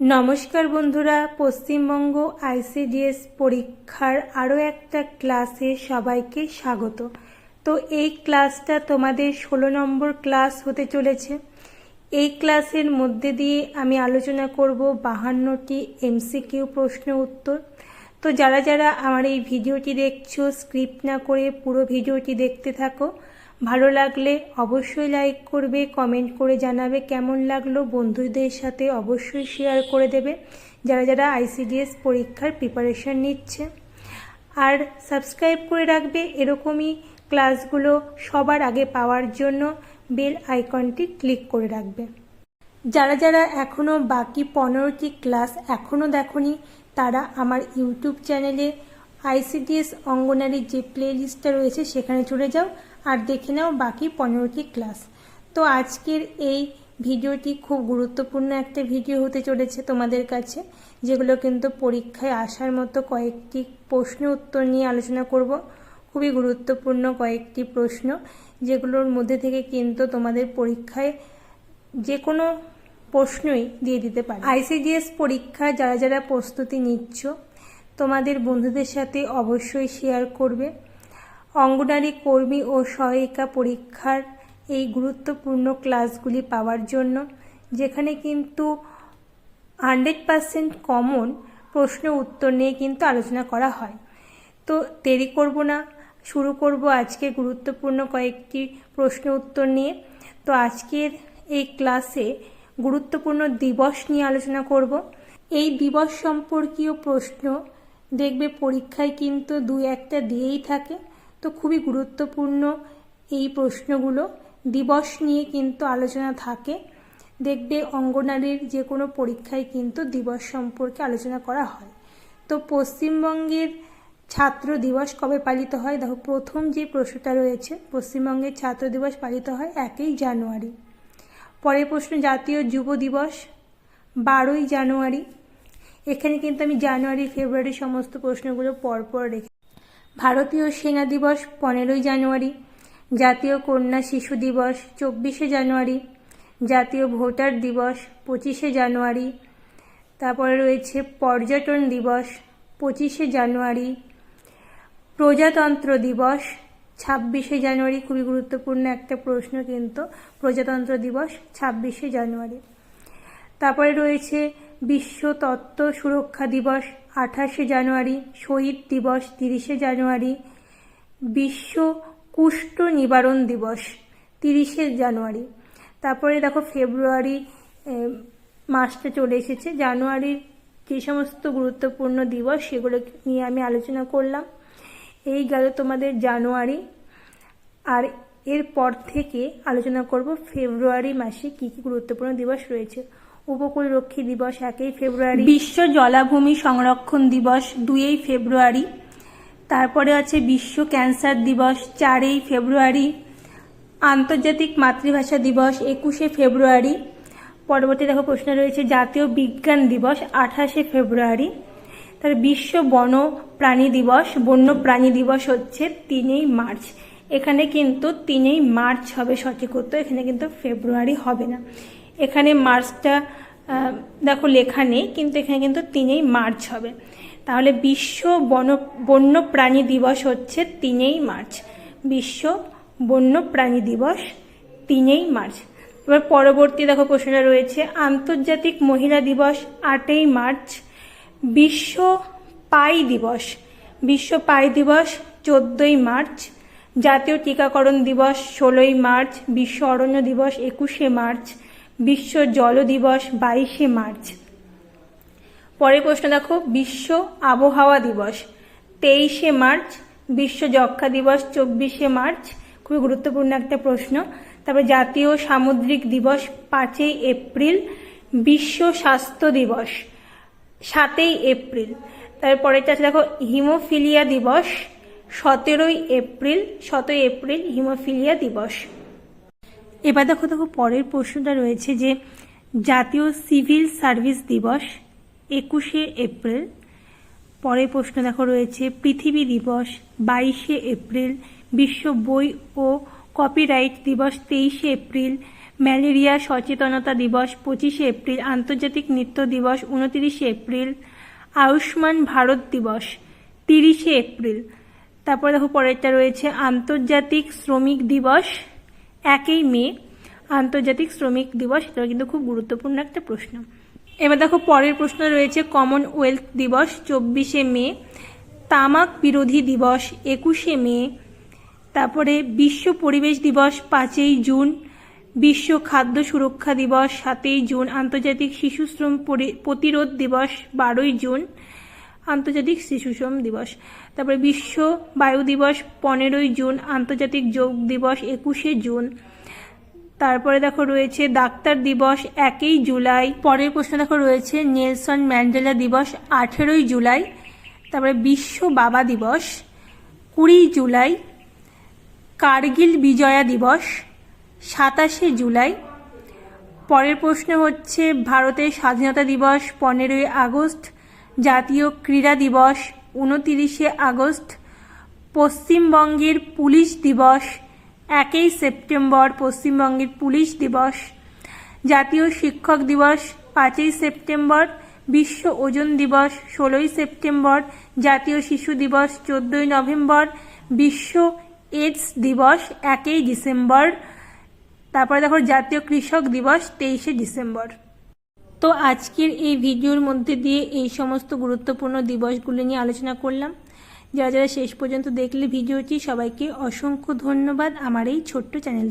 নমস্কার বন্ধুরা, পশ্চিমবঙ্গ আইসিডিএস পরীক্ষার আরও একটা ক্লাসে সবাইকে স্বাগত। তো এই ক্লাসটা তোমাদের ষোলো নম্বর ক্লাস হতে চলেছে। এই ক্লাসের মধ্যে দিয়ে আমি আলোচনা করব বাহান্নটি এমসিকিউ প্রশ্ন উত্তর। তো যারা যারা আমার এই ভিডিওটি দেখছ স্ক্রিপ্ট না করে পুরো ভিডিওটি দেখতে থাকো। ভালো লাগলে অবশ্যই লাইক করবে কমেন্ট করে জানাবে কেমন লাগল বন্ধুদের সাথে অবশ্যই শেয়ার করে দেবে। যারা যারা আইসিডিএস পরীক্ষার প্রিপারেশন নিচ্ছে। আর সাবস্ক্রাইব করে রাখবে এরকমই ক্লাসগুলো সবার আগে পাওয়ার জন্য বেল আইকনটি ক্লিক করে রাখবে। যারা যারা এখনও বাকি পনেরোটি ক্লাস এখনও দেখনি, তারা আমার ইউটিউব চ্যানেলে আইসিডিএস অঙ্গনারীর যে প্লে লিস্টটা রয়েছে সেখানে চলে যাও আর দেখে নাও বাকি পনেরোটি ক্লাস। তো আজকের এই ভিডিওটি খুব গুরুত্বপূর্ণ একটা ভিডিও হতে চলেছে তোমাদের কাছে, যেগুলো কিন্তু পরীক্ষায় আসার মতো কয়েকটি প্রশ্ন উত্তর নিয়ে আলোচনা করব। খুবই গুরুত্বপূর্ণ কয়েকটি প্রশ্ন, যেগুলোর মধ্যে থেকে কিন্তু তোমাদের পরীক্ষায় যে কোনো প্রশ্নই দিয়ে দিতে পারে। আইসিডিএস পরীক্ষা যারা যারা প্রস্তুতি নিচ্ছ তোমাদের বন্ধুদের সাথে অবশ্যই শেয়ার করবে। অঙ্গনারী কর্মী ও সহায়িকা পরীক্ষার এই গুরুত্বপূর্ণ ক্লাসগুলি পাওয়ার জন্য, যেখানে কিন্তু হান্ড্রেড পারসেন্ট কমন প্রশ্ন উত্তর নিয়ে কিন্তু আলোচনা করা হয়। তো দেরি করব না, শুরু করব আজকে গুরুত্বপূর্ণ কয়েকটি প্রশ্ন উত্তর নিয়ে। তো আজকের এই ক্লাসে গুরুত্বপূর্ণ দিবস নিয়ে আলোচনা করব। এই দিবস সম্পর্কীয় প্রশ্ন দেখবে পরীক্ষায় কিন্তু দু একটা দিয়েই থাকে। তো খুবই গুরুত্বপূর্ণ এই প্রশ্নগুলো। দিবস নিয়ে কিন্তু আলোচনা থাকে। দেখবে অঙ্গনারীর যে কোনো পরীক্ষায় কিন্তু দিবস সম্পর্কে আলোচনা করা হয়। তো পশ্চিমবঙ্গের ছাত্র দিবস কবে পালিত হয়? দেখো, প্রথম যে প্রশ্নটা রয়েছে, পশ্চিমবঙ্গের ছাত্র দিবস পালিত হয় একই জানুয়ারি। পরের প্রশ্ন, জাতীয় যুব দিবস, বারোই জানুয়ারি। এখানে কিন্তু আমি জানুয়ারি, ফেব্রুয়ারি সমস্ত প্রশ্নগুলো পরপর রেখে ভারতীয় সেনা দিবস পনেরোই জানুয়ারি, জাতীয় কন্যা শিশু দিবস চব্বিশে জানুয়ারি, জাতীয় ভোটার দিবস পঁচিশে জানুয়ারি, তারপরে রয়েছে পর্যটন দিবস পঁচিশে জানুয়ারি, প্রজাতন্ত্র দিবস ছাব্বিশে জানুয়ারি। খুবই গুরুত্বপূর্ণ একটা প্রশ্ন কিন্তু, প্রজাতন্ত্র দিবস ছাব্বিশে জানুয়ারি। তারপরে রয়েছে বিশ্ব তত্ত্ব সুরক্ষা দিবস, আঠাশে জানুয়ারি, শহীদ দিবস, তিরিশে জানুয়ারি, বিশ্ব কুষ্ঠ নিবারণ দিবস, তিরিশে জানুয়ারি। তারপরে দেখো ফেব্রুয়ারি মাসটা চলে এসেছে। জানুয়ারির যে সমস্ত গুরুত্বপূর্ণ দিবস, সেগুলো নিয়ে আমি আলোচনা করলাম। এই গেল তোমাদের জানুয়ারি। আর এরপর থেকে আলোচনা করব ফেব্রুয়ারি মাসে কী কী গুরুত্বপূর্ণ দিবস রয়েছে। উপকূল রক্ষী দিবস একই ফেব্রুয়ারি। বিশ্ব জলাভূমি সংরক্ষণ দিবস দুইই ফেব্রুয়ারি। তারপরে আছে বিশ্ব ক্যান্সার দিবস চারই ফেব্রুয়ারি। আন্তর্জাতিক মাতৃভাষা দিবস একুশে ফেব্রুয়ারি। পরবর্তী দেখো প্রশ্ন রয়েছে, জাতীয় বিজ্ঞান দিবস আঠাশে ফেব্রুয়ারি। তার বিশ্ব বন প্রাণী দিবস, বন্য প্রাণী দিবস হচ্ছে তিনই মার্চ। এখানে কিন্তু তিনই মার্চ হবে সঠিক উত্তর, এখানে কিন্তু ফেব্রুয়ারি হবে না। এখানে মার্চটা দেখো লেখা নেই, কিন্তু এখানে কিন্তু তিনেই মার্চ হবে। তাহলে বিশ্ব বন বন্য প্রাণী দিবস হচ্ছে তিনেই মার্চ। বিশ্ব বন্য প্রাণী দিবস তিনেই মার্চ। এবার পরবর্তী দেখো প্রশ্নটা রয়েছে, আন্তর্জাতিক মহিলা দিবস আটই মার্চ, বিশ্ব পাই দিবস, বিশ্ব পাই দিবস চোদ্দই মার্চ, জাতীয় টিকাকরণ দিবস ষোলোই মার্চ, বিশ্ব অরণ্য দিবস একুশে মার্চ বিশ্ব জল দিবস বাইশে মার্চ। পরের প্রশ্ন দেখো, বিশ্ব আবহাওয়া দিবস, তেইশে মার্চ, বিশ্ব যক্ষা দিবস, চব্বিশে মার্চ। খুবই গুরুত্বপূর্ণ একটা প্রশ্ন। তারপরে জাতীয় সামুদ্রিক দিবস পাঁচই এপ্রিল, বিশ্ব স্বাস্থ্য দিবস সাতই এপ্রিল। তারপরেটা আছে দেখো, হিমোফিলিয়া দিবস সতেরোই এপ্রিল সতেরোই এপ্রিল হিমোফিলিয়া দিবস। এবার দেখো দেখো, পরের প্রশ্নটা রয়েছে যে জাতীয় সিভিল সার্ভিস দিবস একুশে এপ্রিল। পরের প্রশ্ন দেখো রয়েছে, পৃথিবী দিবস বাইশে এপ্রিল, বিশ্ব বই ও কপিরাইট দিবস তেইশে এপ্রিল, ম্যালেরিয়া সচেতনতা দিবস পঁচিশে এপ্রিল, আন্তর্জাতিক নৃত্য দিবস উনতিরিশে এপ্রিল, আয়ুষ্মান ভারত দিবস তিরিশে এপ্রিল। তারপরে দেখো, পরেরটা রয়েছে, আন্তর্জাতিক শ্রমিক দিবস একই মে, আন্তর্জাতিক শ্রমিক দিবস এটা কিন্তু খুব গুরুত্বপূর্ণ একটা প্রশ্ন। এবার দেখো, পরের প্রশ্ন রয়েছে কমনওয়েলথ দিবস, চব্বিশে মে, তামাক বিরোধী দিবস, একুশে মে, তারপরে বিশ্ব পরিবেশ দিবস, পাঁচই জুন, বিশ্ব খাদ্য সুরক্ষা দিবস, সাতই জুন, আন্তর্জাতিক শিশু শ্রম পরি- প্রতিরোধ দিবস, বারোই জুন আন্তর্জাতিক শিশু শ্রম দিবস। তারপরে বিশ্ব বায়ু দিবস পনেরোই জুন, আন্তর্জাতিক যোগ দিবস একুশে জুন। তারপরে দেখো রয়েছে ডাক্তার দিবস একই জুলাই। পরের প্রশ্ন দেখো রয়েছে নেলসন ম্যান্ডেলা দিবস আঠেরোই জুলাই। তারপরে বিশ্ব বাবা দিবস কুড়ি জুলাই। কার্গিল বিজয়া দিবস সাতাশে জুলাই। পরের প্রশ্ন হচ্ছে ভারতের স্বাধীনতা দিবস পনেরোই আগস্ট। জাতীয় ক্রীড়া দিবস উনতিরিশে আগস্ট, পশ্চিমবঙ্গের পুলিশ দিবস একই সেপ্টেম্বর, পশ্চিমবঙ্গের পুলিশ দিবস। জাতীয় শিক্ষক দিবস পাঁচই সেপ্টেম্বর, বিশ্ব ওজন দিবস ষোলোই সেপ্টেম্বর, জাতীয় শিশু দিবস চোদ্দই নভেম্বর, বিশ্ব এইডস দিবস একই ডিসেম্বর। তারপরে দেখো জাতীয় কৃষক দিবস তেইশে ডিসেম্বর। তো আজকের এই ভিডিওর মধ্যে দিয়ে এই সমস্ত গুরুত্বপূর্ণ দিবসগুলি নিয়ে আলোচনা করলাম। যারা যারা শেষ পর্যন্ত দেখলে ভিডিওটি, সবাইকে অসংখ্য ধন্যবাদ আমার এই ছোট্ট চ্যানেল